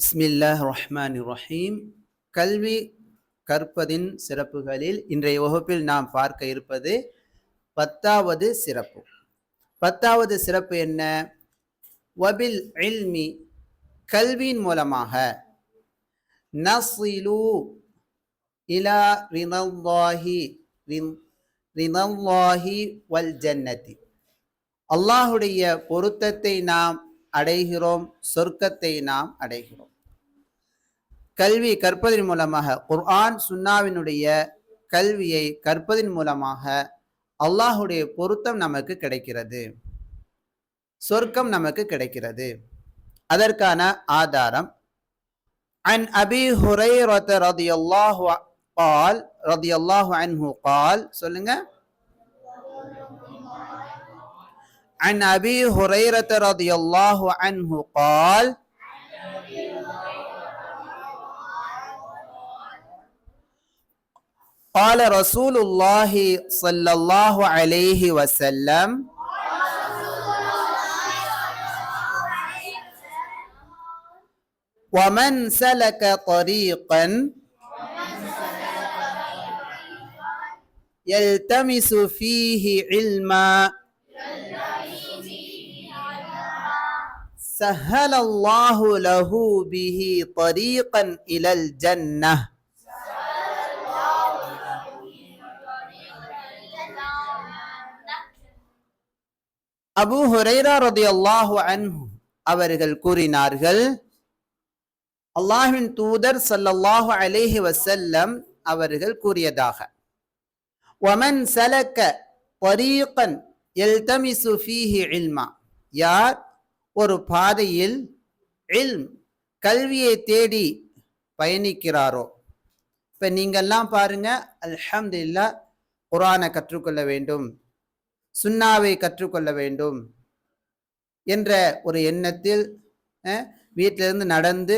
பிஸ்மில்லாஹ் ரஹ்மான் ரஹீம் கல்வி கற்பதின் சிறப்புகளில் இன்றைய வகுப்பில் நாம் பார்க்க இருப்பது பத்தாவது சிறப்பு. பத்தாவது சிறப்பு என்ன? வபில் இல்மி கல்வியின் மூலமாக. நசிலு இலா ரினல்லாஹி ரின்- ரினல்லாஹி வல் ஜன்னதி. அல்லாஹுடைய பொருத்தத்தை நாம் அடைகிறோம் சொர்க்கத்தை நாம் அடைகிறோம். கல்வி கற்பதன் மூலமாக குர்ஆன் சுன்னாவினுடைய கல்வியை கற்பதன் மூலமாக அல்லாஹுடைய பொருத்தம் நமக்கு கிடைக்கிறது சொர்க்கம் நமக்கு கிடைக்கிறது அதற்கான ஆதாரம் عن أبي هريرة رضي الله قال رضي الله عنه قال சொல்லுங்க عن أبي هريرة رضي الله عنه قال قال رسول الله صلى الله عليه وسلم ومن سلك طريقا يلتمس فيه علما سهل الله له به طريقا إلى الجنة. அபு ஹுரைரா ரதி அல்லாஹு அன்ஹு அவர்கள் கூறினார்கள் அல்லாஹின் தூதர் சல்லல்லாஹு அலேஹி வசல்லம் அவர்கள் கூறியதாக ஒமன் சலக்க பரீகன் எல்தமிசு ஃபீஹி இல்மா யார்? ஒரு பாதையில் இல்ம் கல்வியை தேடி பயணிக்கிறாரோ. இப்போ நீங்கள்லாம் பாருங்கள் அல்ஹம்துல்லா குரானை கற்றுக்கொள்ள வேண்டும். சுண்ணாவை கற்றுக்கொள்ள வேண்டும் என்ற ஒரு எண்ணத்தில் வீட்டிலிருந்து நடந்து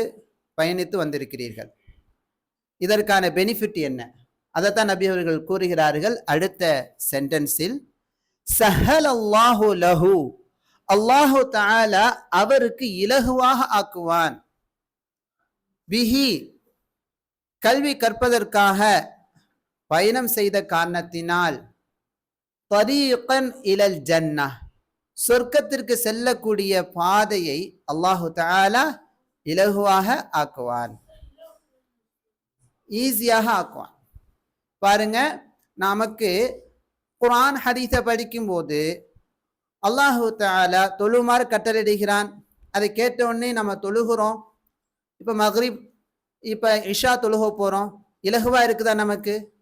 பயணித்து வந்திருக்கிறீர்கள். இதற்கான பெனிஃபிட் என்ன? அதைத்தான் நபி அவர்கள் கூறுகிறார்கள் அடுத்த சென்டென்ஸில் சஹல் அல்லாஹு லஹு அல்லாஹு தாலா அவருக்கு இலகுவாக ஆக்குவான். பிஹி கல்வி கற்பதற்காக பயணம் செய்த காரணத்தினால் தரீகன் இலல் ஜன்னா சொர்க்கத்திற்கு செல்லக்கூடிய பாதையை அல்லாஹு தாலா இலகுவாக ஆக்குவான். ஈஸியாக ஆக்குவான். பாருங்க நமக்கு குரான் ஹதீஸை படிக்கும்போது அல்லாஹு தாலா தொழுமாறு கட்டளையிடுகிறான். அதை கேட்ட உடனே நம்ம தொழுகிறோம். இப்போ மக்ரிப் இப்போ இஷா தொழுக போகிறோம் இலகுவாக இருக்குதா நமக்கு?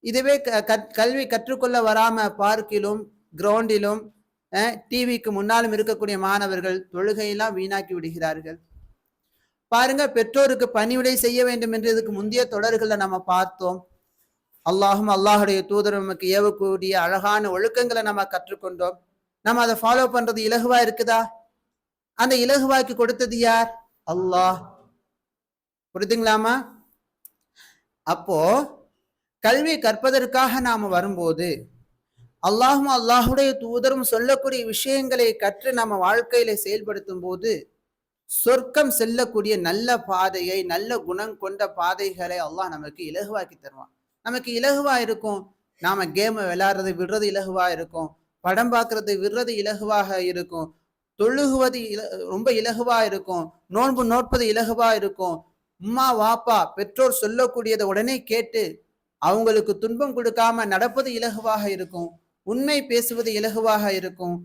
இதுவே க- கற்- கல்வி கற்றுக்கொள்ள வராம பார்க்கிலும் கிரவுண்டிலும் டிவிக்கு முன்னாலும் இருக்கக்கூடிய மாணவர்கள் தொழுகையெல்லாம் வீணாக்கி விடுகிறார்கள். பாருங்க பெற்றோருக்கு பணிவிடை செய்ய வேண்டும் என்று இதுக்கு முந்தைய தொடர்களை நம்ம பார்த்தோம். அல்லாஹும் அல்லாஹுடைய தூதர் நமக்கு ஏவக்கூடிய அழகான ஒழுக்கங்களை நம்ம கற்றுக்கொண்டோம். நம்ம அதை ஃபாலோ பண்றது இலகுவா இருக்குதா? அந்த இலகுவாக்கி கொடுத்தது யார்? அல்லாஹ். புரிதுங்களாமா? அப்போ கல்வி கற்பதற்காக நாம் வரும்போது அல்லாஹும் அல்லாஹுடைய தூதரும் சொல்லக்கூடிய விஷயங்களை கற்று நம்ம வாழ்க்கையில செயல்படுத்தும் போது சொர்க்கம் செல்லக்கூடிய நல்ல பாதையை நல்ல குணம் கொண்ட பாதைகளை அல்லாஹ் நமக்கு இலகுவாக்கி தருவான். நமக்கு இலகுவா இருக்கும். நாம கேமை விளையாடுறது விடுறது இலகுவா இருக்கும். படம் பார்க்கறது விடுறது இலகுவாக இருக்கும். தொழுகுவது இல- ரொம்ப இலகுவா இருக்கும். நோன்பு நோட்பது இலகுவா இருக்கும். உம்மா வாப்பா பெற்றோர் சொல்லக்கூடியதை உடனே கேட்டு அவங்களுக்கு துன்பம் கொடுக்காம நடப்பது இலகுவாக இருக்கும். உண்மை பேசுவது இலகுவாக இருக்கும்.